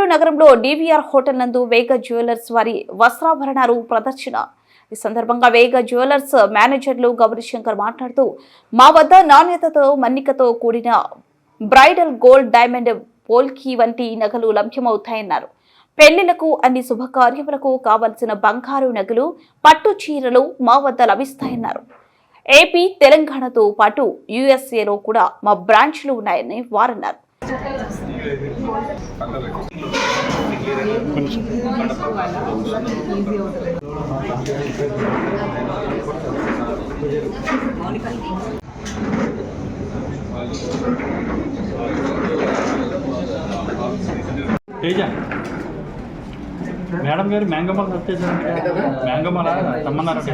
కర్నూలు నగరంలో DVR hotel నందు వేగ జ్యువెలర్స్ వారి వస్త్రాభరణాలు ప్రదర్శన. ఈ సందర్భంగా వేగ జ్యువెలర్స్ మేనేజర్లు గౌరీశంకర్ మాట్లాడుతూ మా వద్ద నాణ్యతతో మన్నికతో కూడిన బ్రైడల్ గోల్డ్ డైమండ్ పోల్కీ వంటి నగలు లభ్యమవుతాయన్నారు. పెళ్ళిలకు అన్ని శుభకార్యములకు కావలసిన బంగారు నగలు పట్టు చీరలు మా వద్ద లభిస్తాయన్నారు. ఏపీ తెలంగాణతో పాటు యుఎస్ఏలో కూడా మా బ్రాంచ్లు ఉన్నాయని వారన్నారు. తేజ. మేడం గారు మ్యాంగమాల తెచ్చారు మ్యాంగమాల తమ్మన్నారట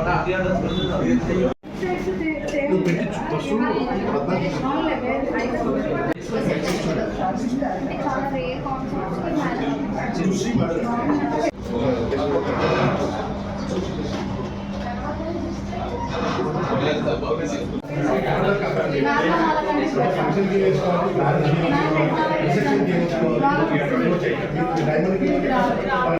కదా తెచ్చాను డబుల్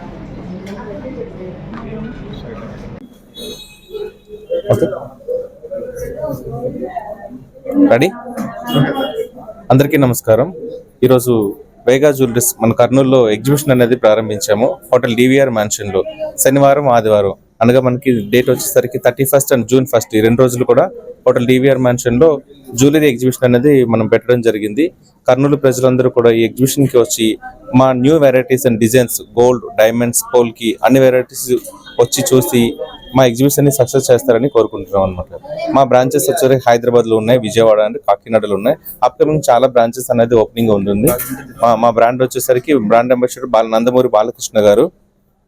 రెడీ అందరికీ నమస్కారం. ఈరోజు వేగా జ్యువెలరీస్ మన కర్నూలులో ఎగ్జిబిషన్ అనేది ప్రారంభించాము. హోటల్ డివిఆర్ మ్యాన్షన్లో శనివారం ఆదివారం అనగా మనకి డేట్ వచ్చేసరికి thirty first and June first ఈ రెండు రోజులు కూడా హోటల్ డివిఆర్ మ్యాన్షన్లో జ్యువెలరీ ఎగ్జిబిషన్ అనేది మనం పెట్టడం జరిగింది. కర్నూలు ప్రజలందరూ కూడా ఈ ఎగ్జిబిషన్కి వచ్చి మా new varieties and designs gold diamonds polki అన్ని వెరైటీస్ వచ్చి చూసి మా ఎగ్జిబిషన్ని సక్సెస్ చేస్తారని కోరుకుంటున్నాం అనమాట మా బ్రాంచెస్ వచ్చేసి హైదరాబాద్లో ఉన్నాయి విజయవాడ అండ్ కాకినాడలో ఉన్నాయి. అప్కమింగ్ చాలా బ్రాంచెస్ అనేది ఓపెనింగ్ ఉంటుంది మా మా బ్రాండ్ వచ్చేసరికి బ్రాండ్ అంబాసిడర్ బాల నందమూరి బాలకృష్ణ గారు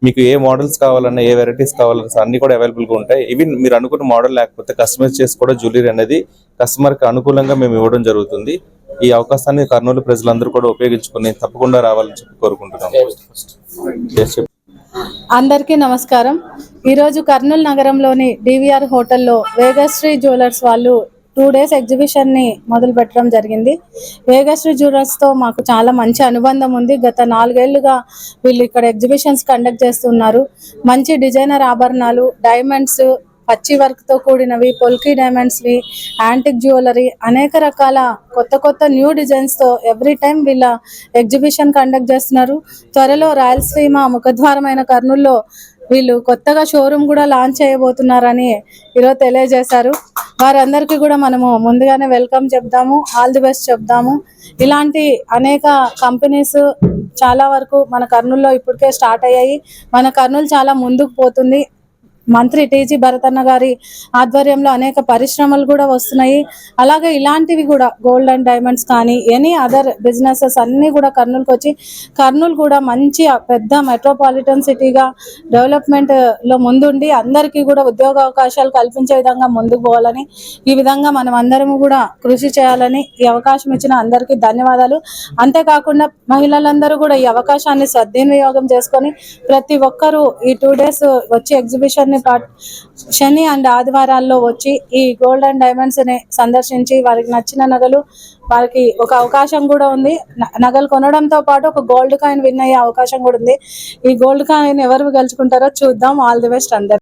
మీకు ఏ మోడల్స్ కావాలన్నా ఏ వెరైటీస్ కావాలన్నా అన్ని కూడా అవైలబుల్గా ఉంటాయి. ఈవెన్ మీరు అనుకున్న మోడల్ లేకపోతే కస్టమైజ్ చేసి కూడా జ్యువెలరీ అనేది కస్టమర్కి అనుకూలంగా మేము ఇవ్వడం జరుగుతుంది. ఈ అవకాశాన్ని కర్నూలు ప్రజలందరూ కూడా ఉపయోగించుకొని తప్పకుండా రావాలని చెప్పి కోరుకుంటున్నాం. అందరికీ నమస్కారం. ఈరోజు కర్నూలు నగరంలోని డివిఆర్ హోటల్లో వేగశ్రీ జ్యువెలర్స్ వాళ్ళు టూ డేస్ ఎగ్జిబిషన్ని మొదలు పెట్టడం జరిగింది. వేగశ్రీ జ్యువెలర్స్తో మాకు చాలా మంచి అనుబంధం ఉంది. గత నాలుగేళ్ళుగా వీళ్ళు ఇక్కడ ఎగ్జిబిషన్స్ కండక్ట్ చేస్తున్నారు. మంచి డిజైనర్ ఆభరణాలు డైమండ్స్ పచ్చి వర్క్తో కూడినవి పొల్కీ డైమండ్స్వి యాంటిక్ జ్యువెలరీ అనేక రకాల కొత్త కొత్త న్యూ డిజైన్స్తో ఎవ్రీ టైం వీళ్ళ ఎగ్జిబిషన్ కండక్ట్ చేస్తున్నారు. త్వరలో రాయలసీమ ముఖద్వారమైన కర్నూల్లో వీళ్ళు కొత్తగా షోరూమ్ కూడా లాంచ్ చేయబోతున్నారని ఈరోజు తెలియజేశారు. వారందరికీ కూడా మనము ముందుగానే వెల్కమ్ చెప్దాము ఆల్ ది బెస్ట్ చెప్దాము. ఇలాంటి అనేక కంపెనీస్ చాలా వరకు మన కర్నూలులో ఇప్పటికే స్టార్ట్ అయ్యాయి. మన కర్నూలు చాలా ముందుకు పోతుంది. మంత్రి టీజీ భరతన్న గారి ఆధ్వర్యంలో అనేక పరిశ్రమలు కూడా వస్తున్నాయి. అలాగే ఇలాంటివి కూడా గోల్డ్ అండ్ డైమండ్స్ కానీ ఎనీ అదర్ బిజినెసెస్ అన్నీ కూడా కర్నూలుకి వచ్చి కర్నూలు కూడా మంచి పెద్ద మెట్రోపాలిటన్ సిటీగా డెవలప్మెంట్లో ముందుండి అందరికీ కూడా ఉద్యోగ అవకాశాలు కల్పించే విధంగా ముందుకు పోవాలని ఈ విధంగా మనం అందరము కూడా కృషి చేయాలని ఈ అవకాశం ఇచ్చిన అందరికీ ధన్యవాదాలు. అంతేకాకుండా మహిళలందరూ కూడా ఈ అవకాశాన్ని సద్వినియోగం చేసుకొని ప్రతి ఒక్కరూ ఈ టూ డేస్ వచ్చి ఎగ్జిబిషన్ ని శని అండ్ ఆదివారాల్లో వచ్చి ఈ గోల్డ్ అండ్ డైమండ్స్ని సందర్శించి వారికి నచ్చిన నగలు వారికి ఒక అవకాశం కూడా ఉంది. నగలు కొనడంతో పాటు ఒక గోల్డ్ కాయిన్ విన్ అయ్యే అవకాశం కూడా ఉంది. ఈ గోల్డ్ కాయిన్ ఎవరు గెలుచుకుంటారో చూద్దాం. ఆల్ ది బెస్ట్ అందరు